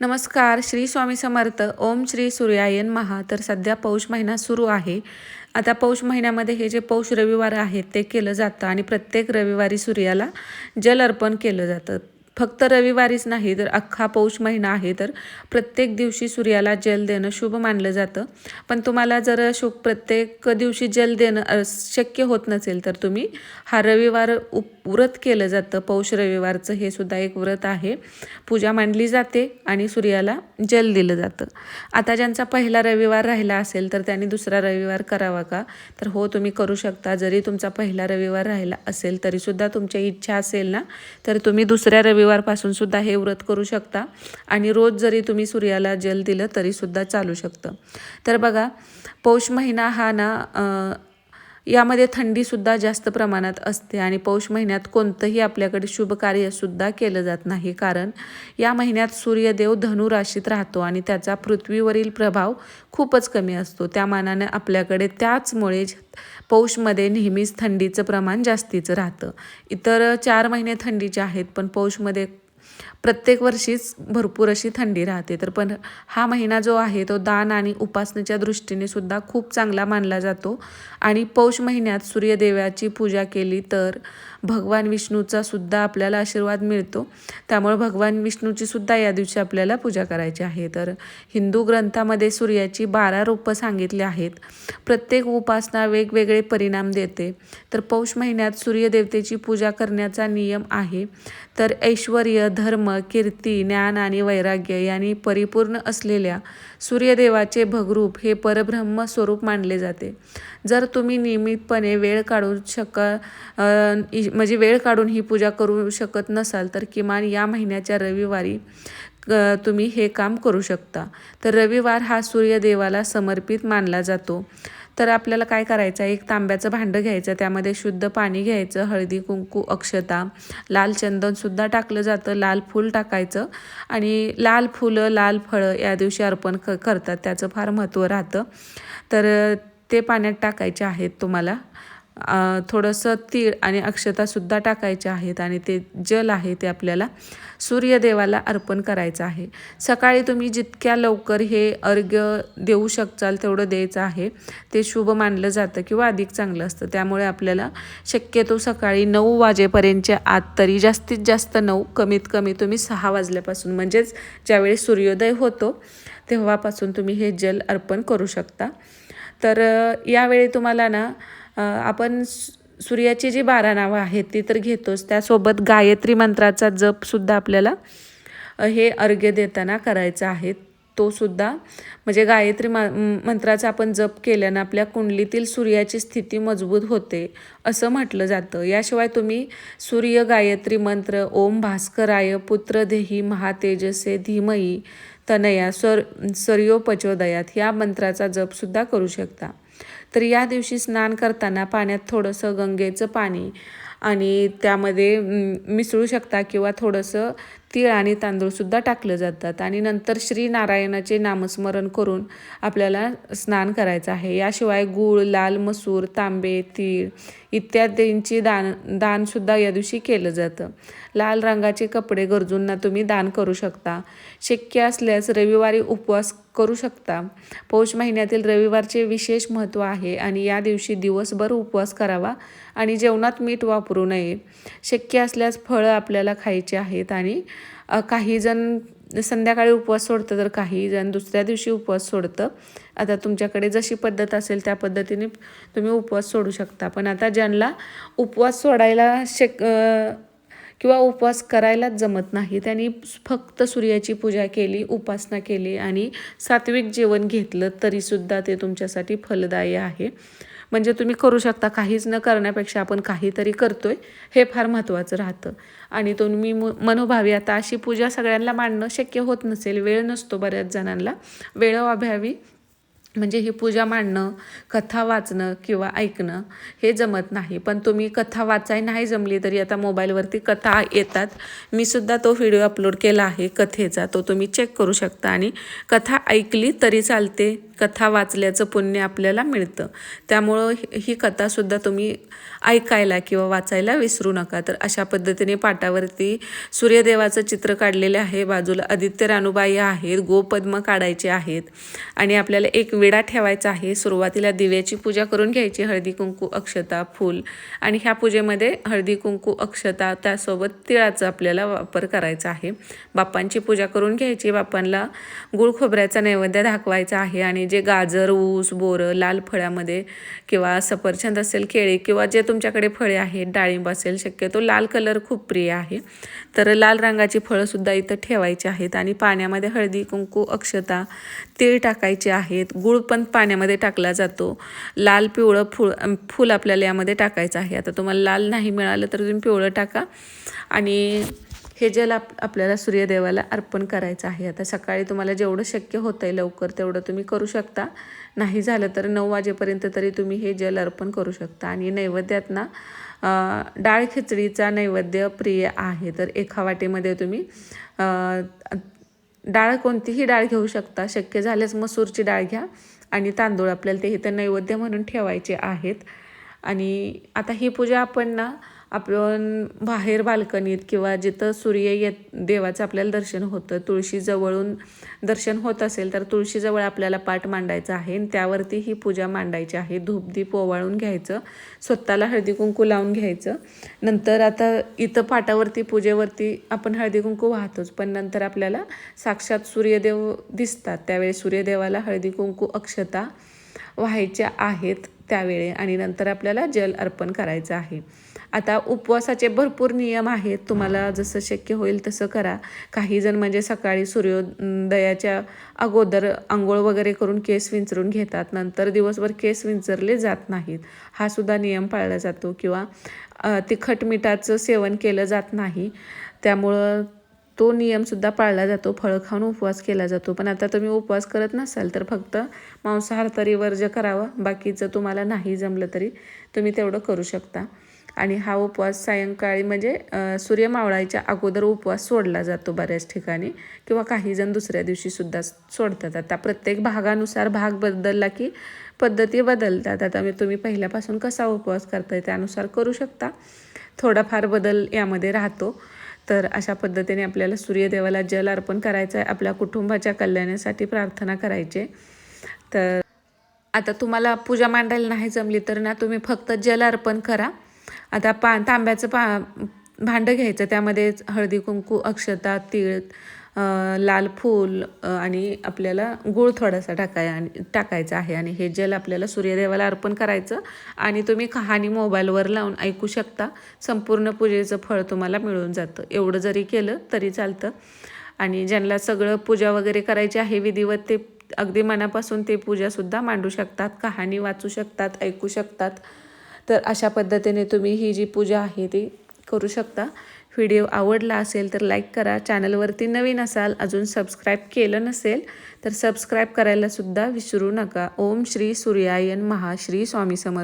नमस्कार श्री स्वामी समर्थ. ओम श्री सूर्यायन महा तर सध्या पौष महिना सुरू आहे. आता पौष महिन्यामध्ये हे जे पौष रविवार आहेत ते केलं जातं आणि प्रत्येक रविवारी सूर्याला जल अर्पण केलं जातं. फक्त रविवारीच नाही तर अख्खा पौष महिना आहे तर प्रत्येक दिवशी सूर्याला जल देणं शुभ मानलं जातं. पण तुम्हाला जर शुभ प्रत्येक दिवशी जल देणं शक्य होत नसेल तर तुम्ही हा रविवार उप व्रत केलं जातं. पौष रविवारचं हे सुद्धा एक व्रत आहे. पूजा मांडली जाते आणि सूर्याला जल दिलं जातं. आता ज्यांचा पहिला रविवार राहिला असेल तर त्यांनी दुसरा रविवार करावा का? तर हो तुम्ही करू शकता. जरी तुमचा पहिला रविवार राहिला असेल तरीसुद्धा तुमची इच्छा असेल ना तर तुम्ही दुसऱ्या रविवार रविवारपासून सुद्धा हे व्रत करू शकता. आणि रोज जरी तुम्ही सूर्याला जल दिलं तरीसुद्धा चालू शकतं. तर बघा पौष महिना हा ना यामध्ये थंडीसुद्धा जास्त प्रमाणात असते आणि पौष महिन्यात कोणतंही आपल्याकडे शुभ कार्यसुद्धा केलं जात नाही. कारण या महिन्यात सूर्यदेव धनु राशीत राहतो आणि त्याचा पृथ्वीवरील प्रभाव खूपच कमी असतो. त्या मानाने आपल्याकडे त्याचमुळे पौषमध्ये नेहमीच थंडीचं प्रमाण जास्तीचं राहतं. इतर चार महिने थंडीचे आहेत पण पौषमध्ये प्रत्येक वर्षीच भरपूर अशी थंडी राहते. तर पण हा महिना जो आहे तो दान आणि उपासनेच्या दृष्टीने सुद्धा खूप चांगला मानला जातो. आणि पौष महिन्यात सूर्यदेवाची पूजा केली तर भगवान विष्णूचा सुद्धा आपल्याला आशीर्वाद मिळतो. त्यामुळे भगवान विष्णूची सुद्धा या दिवशी आपल्याला पूजा करायची आहे. तर हिंदू ग्रंथामध्ये सूर्याची बारा रूपं सांगितली आहेत. प्रत्येक उपासना वेगवेगळे परिणाम देते. तर पौष महिन्यात सूर्यदेवतेची पूजा करण्याचा नियम आहे. तर ऐश्वर धर्म कीर्ती ज्ञान आणि वैराग्य यांनी परिपूर्ण असलेल्या सूर्यदेवाचे भगरूप हे परब्रह्म स्वरूप मानले जाते. जर तुम्ही नियमितपणे वेळ काढू शक म्हणजे वेळ काढून ही पूजा करू शकत नसाल तर किमान या महिन्याच्या रविवारी तुम्ही हे काम करू शकता. तर रविवार हा सूर्यदेवाला समर्पित मानला जातो. तर आपल्याला काय करायचं आहे? एक तांब्याचं भांडं घ्यायचं त्यामध्ये शुद्ध पाणी घ्यायचं हळदी कुंकू अक्षता लाल चंदनसुद्धा टाकलं जातं लाल फूल टाकायचं आणि लाल फुलं लाल फळं या दिवशी अर्पण क करतात. त्याचं फार महत्त्व राहतं. तर ते पाण्यात टाकायचे आहेत तुम्हाला. थोडंसं तीळ आणि अक्षतासुद्धा टाकायचे आहेत आणि ते जल आहे ते आपल्याला सूर्यदेवाला अर्पण करायचं आहे. सकाळी तुम्ही जितक्या लवकर हे अर्घ्य देऊ शकचाल तेवढं द्यायचं आहे. ते शुभ मानलं जातं किंवा अधिक चांगलं असतं. त्यामुळे आपल्याला शक्यतो सकाळी नऊ वाजेपर्यंतच्या आत तरी जास्तीत जास्त नऊ कमीत कमी तुम्ही सहा वाजल्यापासून म्हणजेच ज्यावेळी सूर्योदय होतो तेव्हापासून तुम्ही हे जल अर्पण करू शकता. तर यावेळी तुम्हाला ना आपण सूर्याची जी बारा नावं आहेत ती तर घेतोच. त्यासोबत गायत्री मंत्राचा जपसुद्धा आपल्याला हे अर्घ्य देताना करायचा आहे. तो सुद्धा म्हणजे गायत्री मंत्राचा आपण जप केल्यानं आपल्या कुंडलीतील सूर्याची स्थिती मजबूत होते असं म्हटलं जातं. याशिवाय तुम्ही सूर्य गायत्री मंत्र ओम भास्कराय पुत्र देही महातेजसे धीमई तनया सर सर्योपचोदयात या मंत्राचा जपसुद्धा करू शकता. तर या दिवशी स्नान करताना पाण्यात थोडंसं गंगेचं पाणी आणि त्यामध्ये मिसळू शकता किंवा थोडंसं तीळ आणि तांदूळसुद्धा टाकलं जातात. आणि नंतर श्री नारायणाचे नामस्मरण करून आपल्याला स्नान करायचं आहे. याशिवाय गूळ लाल मसूर तांबे तीळ इत्यादींची दान दानसुद्धा या दिवशी केलं जातं. लाल रंगाचे कपडे गरजूंना तुम्ही दान करू शकता. शक्य असल्यास रविवारी उपवास करू शकता. पौष महिन्यातील रविवारचे विशेष महत्त्व आहे आणि या दिवशी दिवसभर उपवास करावा आणि जेवणात मीठ वापरू नये. शक्य असल्यास फळं आपल्याला खायची आहेत आणि काही जण संध्याकाळी उपवास सोडतं तर काही जण दुसऱ्या दिवशी उपवास सोडतं. आता तुमच्याकडे जशी पद्धत असेल त्या पद्धतीने तुम्ही उपवास सोडू शकता. पण आता ज्यांना उपवास सोडायला शक किंवा उपवास करायलाच जमत नाही त्यांनी फक्त सूर्याची पूजा केली उपासना केली आणि सात्विक जेवण घेतलं तरीसुद्धा ते तुमच्यासाठी फलदायी आहे. म्हणजे तुम्ही करू शकता काहीच न करण्यापेक्षा आपण काहीतरी करतोय हे फार महत्त्वाचं राहतं. आणि तुम्ही मनोभावी आता अशी पूजा सगळ्यांना मांडणं शक्य होत नसेल वेळ नसतो बऱ्याच जणांना वेळोअभावी म्हणजे ही पूजा मांडणं कथा वाचणं किंवा ऐकणं हे जमत नाही. पण तुम्ही कथा वाचाय नाही जमली तरी आता मोबाईलवरती कथा येतात. मी सुद्धा तो व्हिडिओ अपलोड केला आहे कथेचा. तो तुम्ही चेक करू शकता. आणि कथा ऐकली तरी चालते. कथा वाचल्याचं पुण्य आपल्याला मिळतं. त्यामुळं ही- कथासुद्धा तुम्ही ऐकायला किंवा वाचायला विसरू नका. तर अशा पद्धतीने पाटावरती सूर्यदेवाचं चित्र काढलेले आहे. बाजूला आदित्य रानुबाई आहेत. गोपद्म काढायचे आहेत. आणि आपल्याला एक वेळ विडा ठेवायचा आहे. सुरुवातीला दिव्याची पूजा करून घ्यायची. हळदी कुंकू अक्षता फूल. आणि ह्या पूजेमध्ये हळदी कुंकू अक्षता त्यासोबत तिळाचा आपल्याला वापर करायचा आहे. बाप्पांची पूजा करून घ्यायची. बाप्पांना गुळ खोबऱ्याचा नैवेद्य दाखवायचा आहे. आणि जे गाजर ऊस बोरं लाल फळामध्ये किंवा सफरचंद असेल केळी किंवा जे तुमच्याकडे फळे आहेत डाळिंब असेल शक्यतो लाल कलर खूप प्रिय आहे. तर लाल रंगाची फळंसुद्धा इथं ठेवायची आहेत. आणि पाण्यामध्ये हळदी कुंकू अक्षता तीळ टाकायचे आहेत. गुळ पण पाण्यामध्ये टाकला जातो. लाल पिवळं फूळ फूल आपल्याला यामध्ये टाकायचं आहे. आता तुम्हाला लाल नाही मिळालं तर तुम्ही पिवळं टाका. आणि हे जल आप आपल्याला सूर्यदेवाला अर्पण करायचं आहे. आता सकाळी तुम्हाला जेवढं शक्य होतं आहे लवकर तेवढं तुम्ही करू शकता. नाही झालं तर नऊ वाजेपर्यंत तरी तुम्ही हे जल अर्पण करू शकता. आणि नैवेद्यात ना डाळ खिचडीचा नैवेद्य प्रिय आहे. तर एका वाटीमध्ये तुम्ही डाळ कोणतीही डाळ घेऊ शकता. शक्य झाल्यास मसूरची डाळ घ्या आणि तांदूळ आपल्याला ते इथं नैवेद्य म्हणून ठेवायचे आहेत. आणि आता ही पूजा आपण ना आपण बाहेर बाल्कनीत किंवा जिथं सूर्य येत देवाचं आपल्याला दर्शन होतं तुळशीजवळून दर्शन होत असेल तर तुळशीजवळ आपल्याला पाठ मांडायचा आहे आणि त्यावरती ही पूजा मांडायची आहे. धूपदीप ओवाळून घ्यायचं स्वतःला हळदी कुंकू लावून घ्यायचं. नंतर आता इथं पाटावरती पूजेवरती आपण हळदी कुंकू वाहतोच पण नंतर आपल्याला साक्षात सूर्यदेव दिसतात. त्यावेळी सूर्यदेवाला हळदी कुंकू अक्षता व्हायच्या आहेत त्यावेळी आणि नंतर आपल्याला जल अर्पण करायचं आहे. आता उपवासाचे भरपूर नियम आहेत. तुम्हाला जसं शक्य होईल तसं करा. काही जण म्हणजे सकाळी सूर्योदयाच्या अगोदर आंघोळ वगैरे करून केस विंचरून घेतात. नंतर दिवसभर केस विंचरले जात नाहीत. हा सुद्धा नियम पाळला जातो किंवा तिखट मिठाचं सेवन केलं जात नाही. त्यामुळं तो नियमसुद्धा पाळला जातो. फळं खाऊन उपवास केला जातो. पण आता तुम्ही उपवास करत नसाल तर फक्त मांसाहार तरी वर्ज करावं. बाकीचं तुम्हाला नाही जमलं तरी तुम्ही तेवढं करू शकता. आणि हा उपवास सायंकाळी म्हणजे सूर्य मावळायच्या अगोदर उपवास सोडला जातो बऱ्याच ठिकाणी किंवा काही जण दुसऱ्या दिवशीसुद्धा सोडतात. आता प्रत्येक भागानुसार भाग बदलला की पद्धती बदलतात. आता मी तुम्ही पहिल्यापासून कसा उपवास करताय त्यानुसार करू शकता. थोडाफार बदल यामध्ये राहतो. तर अशा पद्धतीने आपल्याला सूर्यदेवाला जल अर्पण करायचं आहे आपल्या कुटुंबाच्या कल्याणासाठी प्रार्थना करायची. आहे. तर आता तुम्हाला पूजा मांडायला नाही जमली तर ना तुम्ही फक्त जल अर्पण करा. आता पा तांब्याचं पा भांडं घ्यायचं त्यामध्ये हळदी कुंकू अक्षता तीळ लाल फूल आणि आपल्याला गूळ थोडासा टाकाय आणि टाकायचा आहे. आणि हे जल आपल्याला सूर्यदेवाला अर्पण करायचं. आणि तुम्ही कहाणी मोबाईलवर लावून ऐकू शकता. संपूर्ण पूजेचं फळ तुम्हाला मिळून जातं. एवढं जरी केलं तरी चालतं. आणि ज्यांना सगळं पूजा वगैरे करायची आहे विधिवत ते अगदी मनापासून ते पूजासुद्धा मांडू शकतात. कहाणी वाचू शकतात ऐकू शकतात. तर अशा पद्धतीने तुम्ही ही जी पूजा आहे ती करू शकता. व्हिडिओ आवडला असेल तर लाईक करा. चॅनलवरती नवीन असाल अजून सबस्क्राईब केलं नसेल तर सबस्क्राईब करायला सुद्धा विसरू नका. ओम श्री सूर्यायन महाश्री स्वामी समर्थ.